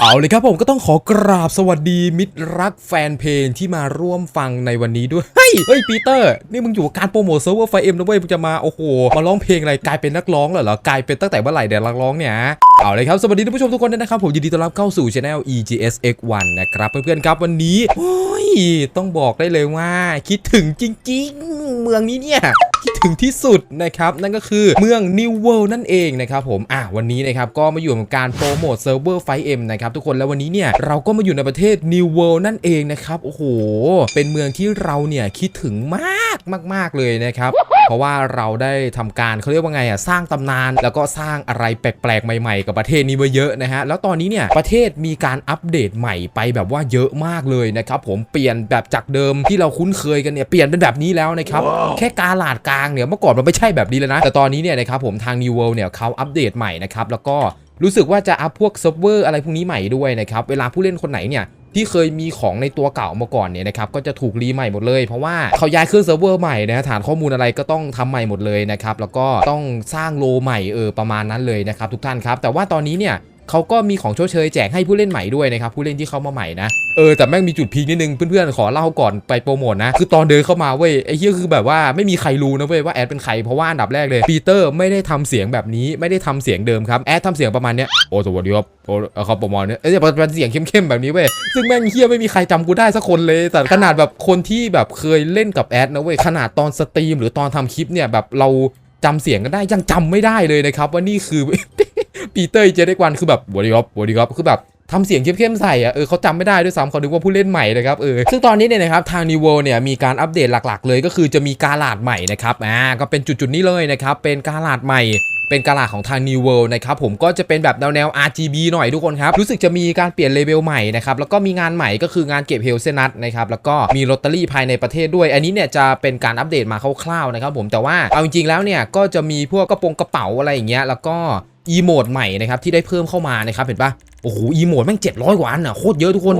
เอาเลยครับผมก็ต้องขอกราบสวัสดีมิตรรักแฟนเพลงที่มาร่วมฟังในวันนี้ด้วย เฮ้ยเฮ้ยปีเตอร์ นี่มึงอยู่กับการโปรโมทเซิร์ฟเวอร์ไฟเอ็มนะเว้ยมึงจะมา โอ้โห มาร้องเพลงอะไรกลายเป็นนักร้องเลยเหรอกลายเป็นตั้งแต่เมื่อไหร่เดี๋ยวนักร้องเนี่ย เอาเลยครับ สวัสดีท่านผู้ชมทุกคนด้วยนะครับ ผมยินดีต้อนรับเข้าสู่ช anel EGSX1 นะครับ เพื่อนๆครับวันนี้ โอ้ย ต้องบอกได้เลยว่า คิดถึงจริงๆ เมืองนี้เนี่ย คิดถึงที่สุดนะครับ นั่นก็คือเมือง New World นั่นเองนะครับผม อะ วันนี้นะครับ ก็มาอยู่กับการโปรโมทเซิร์ฟเวอร์ไฟเอ็มนะครับ ทุกคนแล้ววันนี้เนี่ย เราก็มาอยู่ในประเทศ New World นั่นเองนะครับโอ้โหเป็นเมืองที่เราเนี่ยคิดถึงมากมาก ๆเลยนะครับเพราะว่าเราได้ทำการเขาเรียกว่าไงอะสร้างตำนาน แล้วก็สร้างอะไรแปลกๆใหม่ๆกับประเทศนี้มาเยอะนะฮะแล้วตอนนี้เนี่ยประเทศมีการอัปเดตใหม่ไปแบบว่าเยอะมากเลยนะครับผมเปลี่ยนแบบจากเดิมที่เราคุ้นเคยกันเนี่ยเปลี่ยนเป็นแบบนี้แล้วนะครับแค่กาลาดกลางเนี่ยเมื่อก่อนมันไม่ใช่แบบนี้เลยนะ แต่ตอนนี้เนี่ยนะครับผมทาง New World เนี่ยเขาอัปเดตใหม่นะครับแล้วก็ รู้สึกว่าจะอัพพวกเซิร์ฟเวอร์อะไรพวกนี้ใหม่ด้วยนะครับ เวลาผู้เล่นคนไหนเนี่ยที่เคยมีของในตัวเก่ามาก่อนเนี่ยนะครับก็จะถูกรีใหม่หมดเลย เพราะว่าเขาย้ายเครื่องเซิร์ฟเวอร์ใหม่นะฐานข้อมูลอะไรก็ต้องทำใหม่หมดเลยนะครับแล้วก็ต้องสร้างโลใหม่เออประมาณนั้นเลยนะครับทุกท่านครับ แต่ว่าตอนนี้เนี่ย เขาก็มีของชว์เชยแจกให้ผู้เล่นใหม่ด้วยนะครับผู้เล่นที่เข้ามาใหม่นะเออแต่แม่งมีจุดพีคนิดนึงเพื่อนๆขอเล่าก่อนไปโปรโมทนะคือตอนเดินเข้ามาเว้ยไอ้เหี้ยคือแบบว่าไม่มีใครรู้นะเว้ยว่าแอดเป็นใครเพราะว่าอันดับแรกเลยปีเตอร์ไม่ได้ทำเสียงแบบนี้ไม่ได้ทำเสียงเดิมครับแอดทำเสียงประมาณเนี้ยโอ้สวัสดีครับโอ้เขาประมาณเนี้ยเอ้ยเป็นเสียงเข้มๆแบบนี้เว้ยซึ่งแม่งเหี้ยไม่มีใครจำกูได้สักคนเลย แต่ขนาดแบบคนที่แบบเคยเล่นกับแอดนะเว้ยขนาดตอนสตรีมหรือตอนทำคลิปเนี่ยแบบเราจำเสียงกันได้ยังจำไม่ได้เลยนะครับว่านี่คือ ปีเตอร์เจเด็กวันคือแบบบอดี้ครับบอดี้ครับคือแบบทำเสียงเข้มๆใส่อะเออเขาจำไม่ได้ด้วยซ้ำเขานึกว่าผู้เล่นใหม่นะครับ เออ ซึ่งตอนนี้เนี่ยนะครับ ทางนิวเนี่ย มีการอัปเดตหลักๆ เลยก็คือจะมีกาลาดใหม่นะครับ อ่า ก็เป็นจุดๆนี้เลยนะครับ เป็นกาลาดใหม่เป็นกาลาของทาง New World นะครับผมก็จะเป็นแบบแนวแนว RGB หน่อยทุกคนครับ รู้สึกจะมีการเปลี่ยนเลเวลใหม่นะครับแล้วก็มีงานใหม่ก็คืองานเก็บเฮลเซนัทนะครับแล้วก็มีลอตเตอรี่ภายในประเทศด้วย อันนี้เนี่ยจะเป็นการอัปเดตมาคร่าวๆนะครับผมแต่ว่าเอาจริงๆแล้วเนี่ยก็จะมีพวกกระโปรงกระเป๋าอะไรอย่างเงี้ยแล้วก็ อีโมดใหม่นะครับที่ได้เพิ่มเข้ามานะครับเห็นปะโอ้โหอีโมดแม่ง700กว่าอันอะโคตรเยอะทุกคน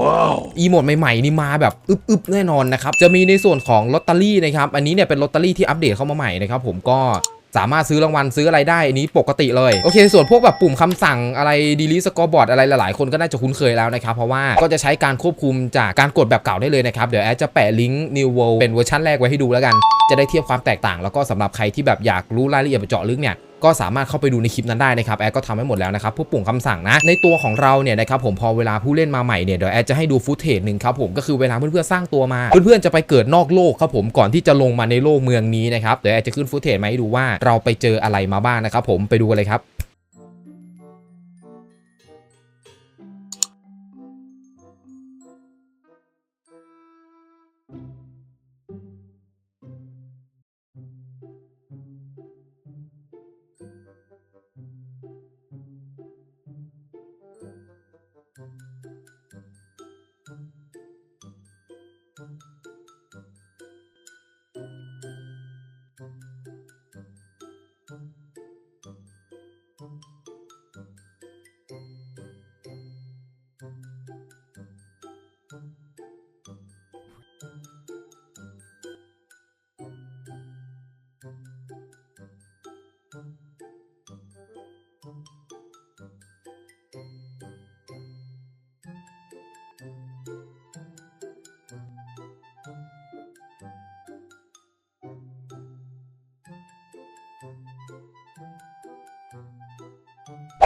อีโมดใหม่ๆนี่มาแบบอึบๆแน่นอนนะครับจะมีในส่วนของลอตเตอรี่นะครับอันนี้เนี่ยเป็นลอตเตอรี่ที่อัปเดตเข้ามาใหม่นะครับผมก็สามารถซื้อรางวัลซื้ออะไรได้อันนี้ปกติเลย โอเค ส่วนพวกแบบปุ่มคำสั่งอะไรดีลิสกอร์บอร์ดอะไรหลายๆ คนก็น่าจะคุ้นเคยแล้วนะครับ เพราะว่าก็จะใช้การควบคุมจากการกดแบบเก่าได้เลยนะครับ เดี๋ยวแอดจะแปะลิงก์ New World เป็นเวอร์ชันแรกไว้ให้ดูแล้วกัน จะได้เทียบความแตกต่าง แล้วก็สำหรับใครที่แบบอยากรู้รายละเอียดเจาะลึกเนี่ย ก็สามารถเข้าไปดูในคลิปนั้นได้นะครับแอดก็ทำให้หมดแล้วนะครับผู้ปุ่มคำสั่งนะ ในตัวของเราเนี่ยนะครับผมพอเวลาผู้เล่นมาใหม่เนี่ยเดี๋ยวแอดจะให้ดูฟุตเทจหนึ่งครับผมก็คือเวลาเพื่อนๆสร้างตัวมา เพื่อนๆจะไปเกิดนอกโลกครับผมก่อนที่จะลงมาในโลกเมืองนี้นะครับเดี๋ยวแอดจะขึ้นฟุตเทจมาให้ดูว่าเราไปเจออะไรมาบ้างนะครับผมไปดูกันเลยครับ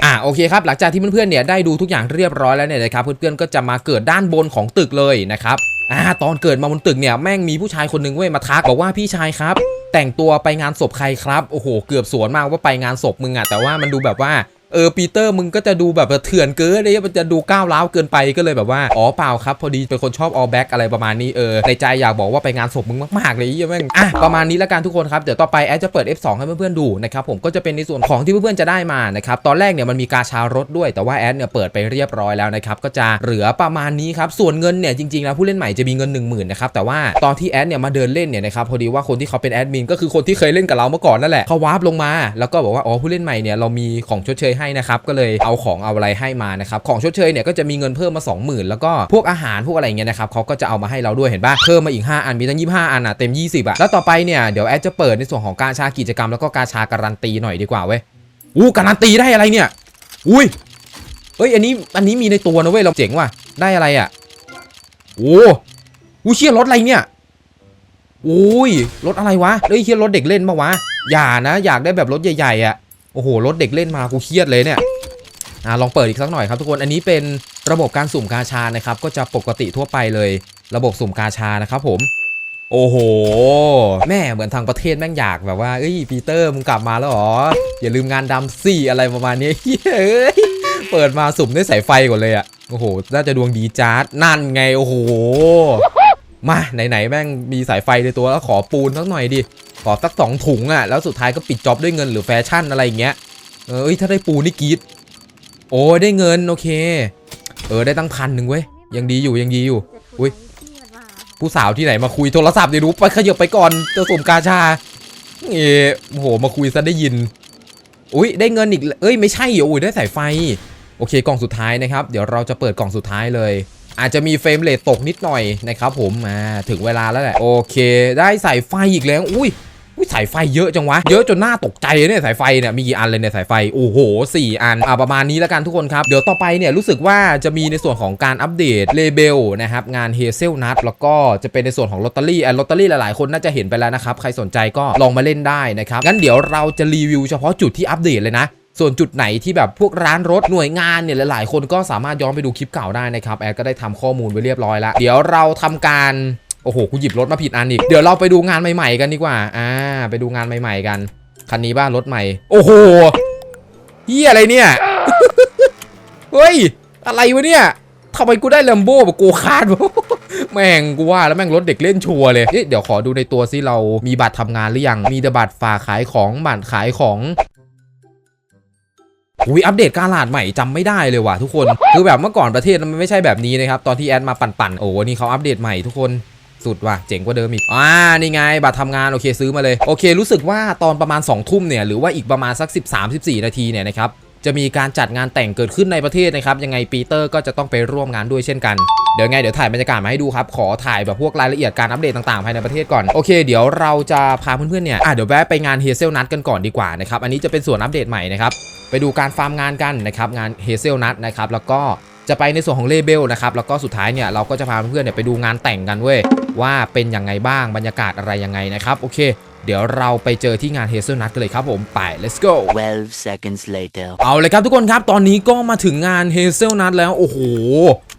อ่าโอเคครับหลังจากที่เพื่อนๆเนี่ยได้ดูทุกอย่างเรียบร้อยแล้วเนี่ยนะครับเพื่อนๆก็จะมาเกิดด้านบนของตึกเลยนะครับอ่าตอนเกิดมาบนตึกเนี่ยแม่งมีผู้ชายคนหนึ่งเว้ยมาทักบอกว่าพี่ชายครับ แต่งตัวไปงานศพใครครับโอ้โหเกือบสวนมากว่าไปงานศพมึงอะแต่ว่ามันดูแบบว่า เออปีเตอร์มึงก็จะดูแบบเถื่อนเกินเลยมันจะดูก้าวร้าวเกินไปก็เลยแบบว่าอ๋อเปล่าครับ พอดีเป็นคนชอบ all back อะไรประมาณนี้เออในใจอยากบอกว่าไปงานศพมึงมากๆเลยยแม่งอะประมาณนี้แล้วกันทุกคนครับเดี๋ยวต่อไปแอดจะเปิด F2 ให้เพื่อนๆดูนะครับผมก็จะเป็นในส่วนของที่เพื่อนๆจะได้มานะครับตอนแรกเนี่ยมันมีกาชารถด้วยแต่ว่าแอดเนี่ยเปิดไปเรียบร้อยแล้วนะครับก็จะเหลือประมาณนี้ครับส่วนเงินเนี่ยจริงๆแล้วผู้เล่นใหม่จะมีเงิน 1 0,000นะครับแต่ว่าตอนที่แอดเนี่ยมาเดินเล่นเนี่ยนะครับพอดีว่าคนที่เขาเป็นแอดมินก็คือคนที่เคยเล่นกับเราเมื่อก่อนนั่นแหละเขาวาร์ปลงมาแล้วก็บอกว่าอ๋อผู้เล่นใหม่เนี่ยเรามีของชดเชยให้นะครับก็เลยเอาของเอาอะไรให้มานะครับของชดเชยเนี่ยก็จะมีเงินเพิ่มมา 20,000 แล้วก็พวกอาหารพวกอะไรเงี้ยนะครับเขาก็จะเอามาให้เราด้วยเห็นปะเพิ่มมาอีก 5 อันมีตั้ง 25 อันอะเต็ม 20อะแล้วต่อไปเนี่ยเดี๋ยวแอดจะเปิดในส่วนของการชากิจกรรมแล้วก็การชาการันตีหน่อยดีกว่าเว้ยอู้การันตีได้อะไรเนี่ย อุ้ยเอ้ยอันนี้อันนี้มีในตัวนะเว้ยเราเจ๋งว่ะได้อะไรอะโอ้หูเชี่ยรถอะไรเนี่ยโอ้ยรถอะไรวะเอ้ยเชี่ยรถเด็กเล่นปะวะอย่านะ อยากได้แบบรถใหญ่ๆอะ โอ้โหรถเด็กเล่นมากูเครียดเลยเนี่ยอ่าลองเปิดอีกสักหน่อยครับทุกคนอันนี้เป็นระบบการสุ่มกาชานะครับก็จะปกติทั่วไปเลย ระบบสุ่มกาชานะครับผม โอ้โห แม่เหมือนทางประเทศแม่งอยากแบบว่าเอ้ยปีเตอร์มึงกลับมาแล้วหรออย่าลืมงานดำสี่อะไรประมาณนี้เฮ้ยเปิดมาสุ่มด้วยสายไฟก่อนเลยอะโอ้โห น่าจะดวงดีจ้าดนั่นไง โอ้โห มา ไหน ๆ แม่งมีสายไฟในตัวแล้วขอปูนสักหน่อยดิ ขอสักสองถุงอะแล้วสุดท้ายก็ปิดจ็อบด้วยเงินหรือแฟชั่นอะไรอย่างเงี้ยเออเอ้ยถ้าได้ปูนี่กีดโอ้ได้เงินโอเค เออได้ตั้งพันหนึ่งเว้ยยังดีอยู่ยังดีอยู่อุ๊ยผู้สาวที่ไหนมาคุยโทรศัพท์เดี๋ยวรู้ไปขยับไปก่อนจะสุ่มกาชาเออโอ้โหมาคุยซะได้ยิน อุ้ยได้เงินอีกเอ้ยไม่ใช่เหรออุ้ยได้สายไฟ โอเคกล่องสุดท้ายนะครับ เดี๋ยวเราจะเปิดกล่องสุดท้ายเลย อาจจะมีเฟรมเรทตกนิดหน่อยนะครับผมมาถึงเวลาแล้วแหละโอเค ได้สายไฟอีกแล้วอุ้ย อุ้ยสายไฟเยอะจังวะ เยอะจนหน้าตกใจเนี่ยสายไฟเนี่ยมีกี่อันเลยเนี่ยสายไฟ โอ้โหสี่อัน อ่าประมาณนี้แล้วกันทุกคนครับ เดี๋ยวต่อไปเนี่ยรู้สึกว่าจะมีในส่วนของการอัปเดตเลเบลนะครับงานเฮเซลนัทแล้วก็จะเป็นในส่วนของลอตเตอรี่อะลอตเตอรี่หลายๆคนน่าจะเห็นไปแล้วนะครับใครสนใจก็ลองมาเล่นได้นะครับงั้นเดี๋ยวเราจะรีวิวเฉพาะจุดที่อัปเดตเลยนะส่วนจุดไหนที่แบบพวกร้านรถหน่วยงานเนี่ยหลายๆ คนก็สามารถย้อนไปดูคลิปเก่าได้นะครับแอดก็ได้ทำข้อมูลไว้เรียบร้อยแล้ว เดี๋ยวเราทำการ อ้โหกูหยิบรถมาผิดอันอีก เดี๋ยวเราไปดูงานใหม่ๆกันดีกว่า อ่า ไปดูงานใหม่ๆกัน คันนี้บ้านรถใหม่ โอ้โหเฮียอะไรเนี่ย เฮ้ย อะไรวะเนี่ยทำไมกูได้แลมโบ้แบบโกคาดวะแม่งกูว่าแล้วแม่งรถเด็กเล่นชัวร์เลยเดี๋ยวขอดูในตัวซิเรามีบัตรทำงานหรือยัง มีแต่บัตรฝากขายของบัตรขายของอุ้ยอัปเดตการลาดใหม่จำไม่ได้เลยว่ะทุกคน คือแบบเมื่อก่อนประเทศมันไม่ใช่แบบนี้นะครับ ตอนที่แอดมาปั่นๆโอ้โหนี่เขาอัปเดตใหม่ทุกคน สุดว่ะเจ๋งกว่าเดิมอีกอ่านี่ไงบัตรทำงานโอเคซื้อมาเลยโอเค รู้สึกว่าตอนประมาณ2ทุ่มเนี่ยหรือว่าอีกประมาณสัก 13-14 นาทีเนี่ยนะครับจะมีการจัดงานแต่งเกิดขึ้นในประเทศนะครับ ยังไงปีเตอร์ก็จะต้องไปร่วมงานด้วยเช่นกัน เดี๋ยวไงเดี๋ยวถ่ายบรรยากาศมาให้ดูครับ ขอถ่ายแบบพวกรายละเอียดการอัปเดตต่างๆ ภายในประเทศก่อน โอเค เดี๋ยวเราจะพาเพื่อนๆเนี่ยอะเดี๋ยวแวะไปงานเฮเซลนัทกันก่อนดีกว่านะครับ อันนี้จะเป็นส่วนอัปเดตใหม่นะครับ ไปดูการฟาร์มงานกันนะครับ งานเฮเซลนัทนะครับ แล้วก็ จะไปในส่วนของเลเบลนะครับแล้วก็สุดท้ายเนี่ยเราก็จะพาเพื่อนๆเนี่ยไปดูงานแต่งกันเว้ยว่าเป็นยังไงบ้างบรรยากาศอะไรยังไงนะครับโอเคเดี๋ยวเราไปเจอที่งานเฮเซลนัทกันเลยครับผมไป let's go 12 seconds later. เอาเลยครับทุกคนครับ ตอนนี้ก็มาถึงงานเฮเซลนัทแล้ว โอ้โห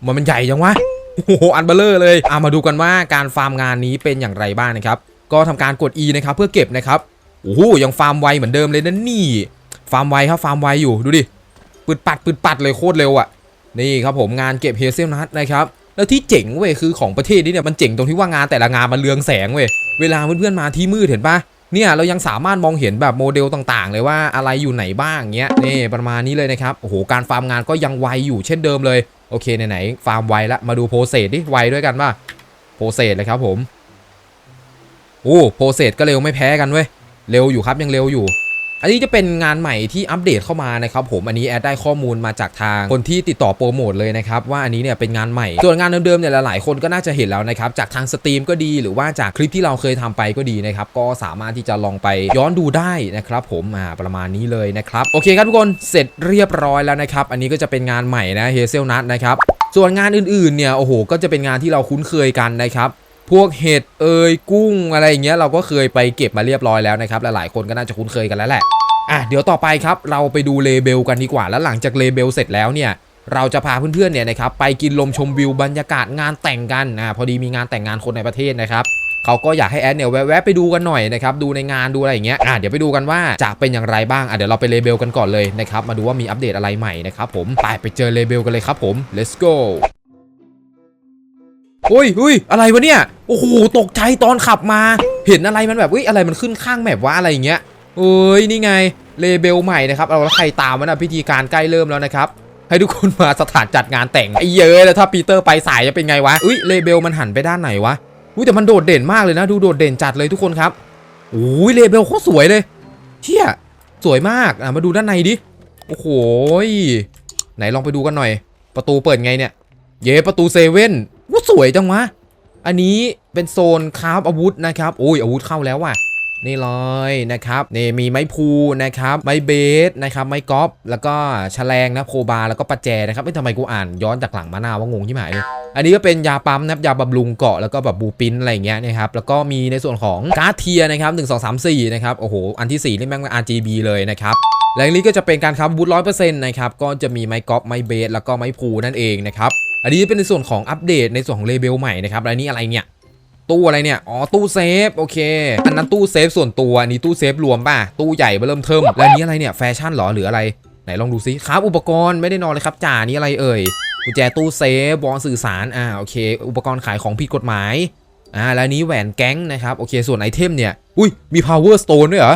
มันมันใหญ่จังวะ โอ้โห อันเบลเลอร์เลยอะมาดูกันว่าการฟาร์มงานนี้เป็นอย่างไรบ้างนะครับ ก็ทำการกด E นะครับ เพื่อเก็บนะครับ โอ้โห ยังฟาร์มไวเหมือนเดิมเลยนะนี่ ฟาร์มไวครับ ฟาร์มไวอยู่ ดูดิปืดปัดปืดปัดเลยโคตรเร็วอะ นี่ครับผมงานเก็บเฮเซลนัทนะครับแล้วที่เจ๋งเว้ยคือของประเทศนี้เนี่ยมันเจ๋งตรงที่ว่างานแต่ละงานมันเรืองแสงเว้ยเวลาเพื่อนๆมาที่มืดเห็นปะเนี่ยเรายังสามารถมองเห็นแบบโมเดลต่างๆ เลยว่าอะไรอยู่ไหนบ้างเงี้ยนี่ประมาณนี้เลยนะครับโอ้โหการฟาร์มงานก็ยังไวอยู่เช่นเดิมเลยโอเคไหนๆฟาร์มไวละมาดูโปรเซสดิไวด้วยกันป่ะโปรเซสเลยครับผมโอ้โปรเซสก็เร็วไม่แพ้กันเว้ยเร็วอยู่ครับยังเร็วอยู่ อันนี้จะเป็นงานใหม่ที่อัปเดตเข้ามานะครับผมอันนี้แอดได้ข้อมูลมาจากทางคนที่ติดต่อโปรโมทเลยนะครับว่าอันนี้เนี่ยเป็นงานใหม่ ส่วนงานเดิมๆเนี่ยหลายๆคนก็น่าจะเห็นแล้วนะครับจากทางสตรีมก็ดีหรือว่าจากคลิปที่เราเคยทำไปก็ดีนะครับก็สามารถที่จะลองไปย้อนดูได้นะครับผมอ่าประมาณนี้เลยนะครับโอเคครับทุกคนเสร็จเรียบร้อยแล้วนะครับอันนี้ก็จะเป็นงานใหม่นะเฮเซลนัทนะครับส่วนงานอื่นๆเนี่ยโอ้โหก็จะเป็นงานที่เราคุ้นเคยกันนะครับ พวกเห็ดเอยกุ้งอะไรอย่างเงี้ยเราก็เคยไปเก็บมาเรียบร้อยแล้วนะครับ หลายๆคนก็น่าจะคุ้นเคยกันแล้วแหละอะเดี๋ยวต่อไปครับเราไปดูเลเบลกันดีกว่า แล้วหลังจากเลเบลเสร็จแล้วเนี่ยเราจะพาเพื่อนๆเนี่ยนะครับไปกินลมชมวิวบรรยากาศงานแต่งกันอ่าพอดีมีงานแต่งงานคนในประเทศนะครับเขาก็อยากให้แอดเนี่ยแวะไปดูกันหน่อยนะครับดูในงานดูอะไรอย่างเงี้ยอะเดี๋ยวไปดูกันว่าจะเป็นอย่างไรบ้างอะเดี๋ยวเราไปเลเบลกันก่อนเลยนะครับมาดูว่ามีอัปเดตอะไรใหม่นะครับผมไปไปเจอเลเบลกันเลยครับผม let's go อุ้ยอุ้ยอะไรวะเนี่ย โอ้โห ตกใจตอนขับมา เห็นอะไรมันแบบอุ้ยอะไรมันขึ้นข้างแมปวะอะไรอย่างเงี้ยเอ้ย นี่ไง เลเบลใหม่นะครับ เอาแล้วใครตามมันนะพิธีการใกล้เริ่มแล้วนะครับ ให้ทุกคนมาสถานจัดงานแต่งไอ้เยอะแล้วถ้าปีเตอร์ไปสายจะเป็นไงวะ อุ้ย เลเบลมันหันไปด้านไหนวะ อุ้ยแต่มันโดดเด่นมากเลยนะ ดูโดดเด่นจัดเลยทุกคนครับอุ้ย เลเบลโคตรสวยเลยเชี่ยสวยมากอะมาดูด้านในดิ โอ้โห ไหนลองไปดูกันหน่อย ประตูเปิดไงเนี่ย เย้ประตูเซเว่น ว้าสวยจังวะ อันนี้เป็นโซนคราฟอาวุธนะครับโอ้ยอาวุธเข้าแล้วว่ะ นี่เลยนะครับนี่มีไม้พูนะครับ ไม้เบสนะครับ ไม้กอล์ฟแล้วก็แฉลงนะโคบาแล้วก็ประแจนะครับไม่ทำไมกูอ่านย้อนจากหลังมาหน้าว่างงที่หมายเลยอันนี้ก็เป็นยาปั๊มนะครับยาบำรุงเกาะแล้วก็แบบบูปินอะไรอย่างเงี้ยนะครับแล้วก็มีในส่วนของการ์ดเทียนะครับ1 2 3 4นะครับโอ้โหอันที่4นี่แม่ง RGB เลยนะครับและอันนี้ก็จะเป็นการครับบูทร้อยเปอร์เซ็นต์นะครับก็จะมีไม้กอล์ฟไม้เบสแล้วก็ไม้พูนั่นเองนะครับ อันนี้เป็นในส่วนของอัปเดตในส่วนของเลเบลใหม่นะครับและนี่อะไรเนี่ยตู้อะไรเนี่ย อ๋อ ตู้เซฟ โอเค อันนั้นตู้เซฟส่วนตัว อันนี้ตู้เซฟรวมป่ะ ตู้ใหญ่เบอร์เริ่มเทิมแล้วอันนี้อะไรเนี่ย แฟชั่นเหรอ หรืออะไร ไหนลองดูซิครับอุปกรณ์ไม่ได้นอนเลยครับจ่านี่อะไรเอ่ย กุญแจตู้เซฟวอลสื่อสาร อ่า โอเค อุปกรณ์ขายของผิดกฎหมาย อ่า แล้วอันนี้แหวนแก๊งนะครับ โอเค ส่วนไอเทมเนี่ย อุ้ย มี power stone ด้วยเหรอ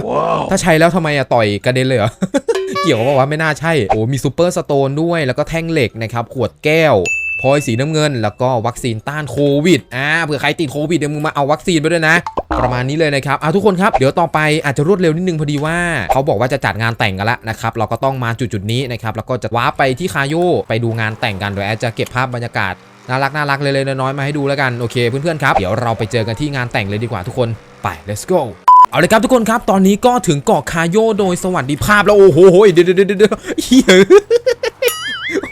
ถ้าใช้แล้วทำไมอะต่อยกระเด็นเลยเหรอ เกี่ยวกับว่าไม่น่าใช่ โอ้ มีซูเปอร์สโตนด้วย แล้วก็แท่งเหล็กนะครับ ขวดแก้ว พอยสีน้ำเงิน แล้วก็วัคซีนต้านโควิดอ่าเผื่อใครติดโควิดเดี๋ยวมึงมาเอาวัคซีนไปด้วยนะ ประมาณนี้เลยนะครับอ่าทุกคนครับเดี๋ยวต่อไปอาจจะรวดเร็วนิดนึงพอดีว่า เขาบอกว่าจะจัดงานแต่งกันแล้วนะครับเราก็ต้องมาจุดจุดนี้นะครับแล้วก็จะว้าไปที่คาโยไปดูงานแต่งกันโดยแอดจะเก็บภาพบรรยากาศน่ารักน่ารักเลยเลยน้อยๆมาให้ดูแล้วกันโอเคเพื่อนๆครับเดี๋ยวเราไปเจอกันที่งานแต่งเลยดีกว่าทุกคนไป let's go เอาเลยครับทุกคนครับตอนนี้ก็ถึงเกาะคาโยโดยสวัสดิภาพแล้วโอ้โหเดี๋ยวเดี๋ยวเดี๋ยวเดี๋ยวเฮีย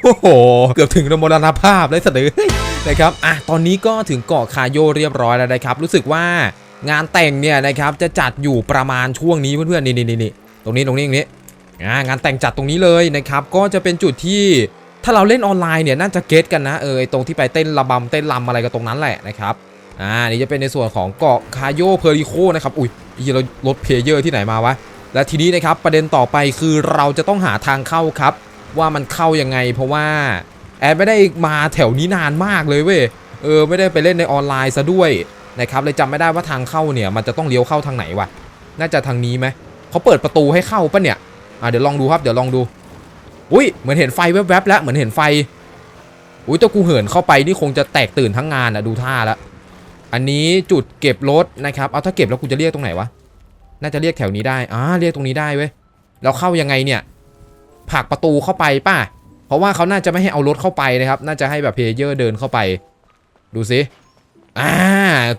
โอ้โห เกือบถึงมรณภาพเลยสะดือนะครับอะตอนนี้ก็ถึงเกาะคาโยเรียบร้อยแล้วนะครับ รู้สึกว่างานแต่งเนี่ยนะครับจะจัดอยู่ประมาณช่วงนี้เพื่อนๆนี่นี่นี่นี่ตรงนี้ตรงนี้ตรงนี้งานแต่งจัดตรงนี้เลยนะครับก็จะเป็นจุดที่ถ้าเราเล่นออนไลน์เนี่ยน่าจะเก็ตกันนะเออตรงที่ไปเต้นระบำเต้นรำอะไรกันตรงนั้นแหละนะครับอ่านี่จะเป็นในส่วนของเกาะคาโยเพอริโคนะครับอุ้ยอีเรารถเพลเยอร์ที่ไหนมาวะและทีนี้นะครับประเด็นต่อไปคือเราจะต้องหาทางเข้าครับ ว่ามันเข้ายังไง เพราะว่าแอดไม่ได้มาแถวนี้นานมากเลยเว้ยเออไม่ได้ไปเล่นในออนไลน์ซะด้วยนะครับเลยจำไม่ได้ว่าทางเข้าเนี่ย มันจะต้องเลี้ยวเข้าทางไหนวะน่าจะทางนี้ไหมเขาเปิดประตูให้เข้าปะเนี่ยอ่าเดี๋ยวลองดูครับเดี๋ยวลองดูอุ้ยเหมือนเห็นไฟแวบๆแล้วเหมือนเห็นไฟอุ้ยตัวกูเหินเข้าไปนี่คงจะแตกตื่นทั้งงานอะดูท่าแล้วอันนี้จุดเก็บรถนะครับเอาถ้าเก็บแล้วกูจะเรียกตรงไหนวะน่าจะเรียกแถวนี้ได้อ่าเรียกตรงนี้ได้เว้ยแล้วเข้ายังไงเนี่ย ผลักประตูเข้าไปป่ะ เพราะว่าเขาน่าจะไม่ให้เอารถเข้าไปนะครับ น่าจะให้แบบเพลเยอร์เดินเข้าไป ดูสิอ่า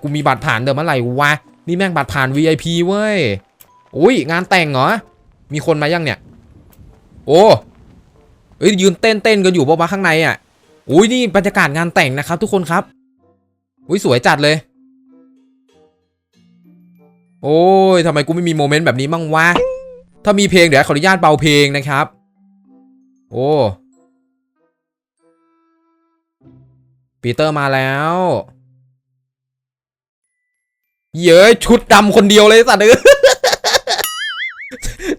กูมีบัตรผ่านเดิมเมื่อไหร่วะ นี่แม่งบัตรผ่าน VIP เว้ยอุ้ยงานแต่งเหรอ มีคนมายังเนี่ย โอ้เอ้ยยืนเต้นเต้นๆกันอยู่ปะวะข้างในอะอุ้ยนี่บรรยากาศงานแต่งนะครับ ทุกคนครับอุ้ยสวยจัดเลย โอ้ยทำไมกูไม่มีโมเมนต์แบบนี้บ้างวะถ้ามีเพลงเดี๋ยวขออนุญาตเบาเพลงนะครับ โอ้ ปีเตอร์มาแล้ว เย้ยชุดดำคนเดียวเลยสัตว์เอ้ย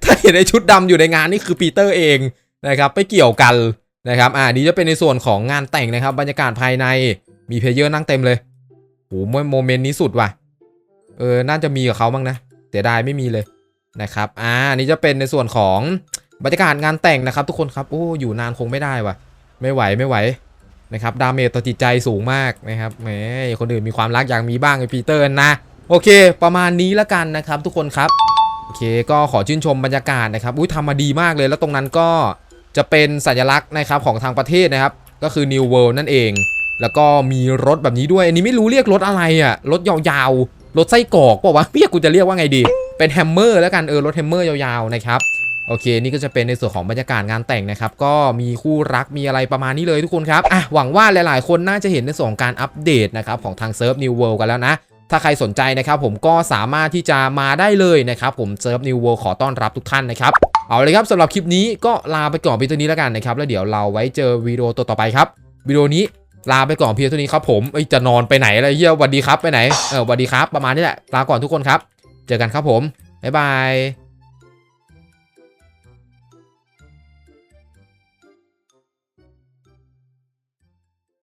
ถ้าเห็นไอ้ชุดดำอยู่ในงานนี่คือปีเตอร์เองนะครับไม่เกี่ยวกันนะครับ อ่านี่จะเป็นในส่วนของงานแต่งนะครับ บรรยากาศภายในมีเพลเยอร์นั่งเต็มเลยโหโมเมนต์นี้สุดว่ะ เออ น่าจะมีกับเขาบ้างนะเสียดายไม่มีเลยนะครับ อ่า นี่จะเป็นในส่วนของ บรรยากาศงานแต่งนะครับ ทุกคนครับโอ้อยู่นานคงไม่ได้วะไม่ไหวไม่ไหวนะครับดาเมจต่อจิตใจสูงมากนะครับแหมคนอื่นมีความรักอย่ากมีบ้างไอปีเตอร์นะ โอเค ประมาณนี้ละกันนะครับ ทุกคนครับโอเค ก็ขอชื่นชมบรรยากาศนะครับอุ้ยทำมาดีมากเลยแล้วตรงนั้นก็จะเป็นสัญลักษณ์นะครับของทางประเทศนะครับ ก็คือ New World นั่นเอง แล้วก็มีรถแบบนี้ด้วย อันนี้ไม่รู้เรียกรถอะไรอะรถยาวๆรถไส้กรอกเปล่าวะเรียกกูจะเรียกว่าไงดี เป็นแฮมเมอร์แล้วกันเออรถแฮมเมอร์ยาวๆนะครับ โอเค นี่ก็จะเป็นในส่วนของบรรยากาศงานแต่งนะครับ ก็มีคู่รักมีอะไรประมาณนี้เลยทุกคนครับอะหวังว่าหลาย ๆ คนน่าจะเห็นในส่วนของการอัปเดตนะครับของทางเซิร์ฟ New World กันแล้วนะ ถ้าใครสนใจนะครับผมก็สามารถที่จะมาได้เลยนะครับผมเซิร์ฟ New World ขอต้อนรับทุกท่านนะครับ เอาเลยครับสำหรับคลิปนี้ก็ลาไปก่อนเพียงเท่านี้แล้วกันนะครับ แล้วเดี๋ยวเราไว้เจอวิดีโอตัวต่อไปครับวิดีโอนี้ลาไปก่อนเพียงเท่านี้ครับผมเอ้ยจะนอนไปไหนอะไรเฮียวัสดีครับไปไหนเออวัสดีครับประมาณนี้แหละลาก่อนทุกคนครับ เจอกันครับผมบ๊ายบาย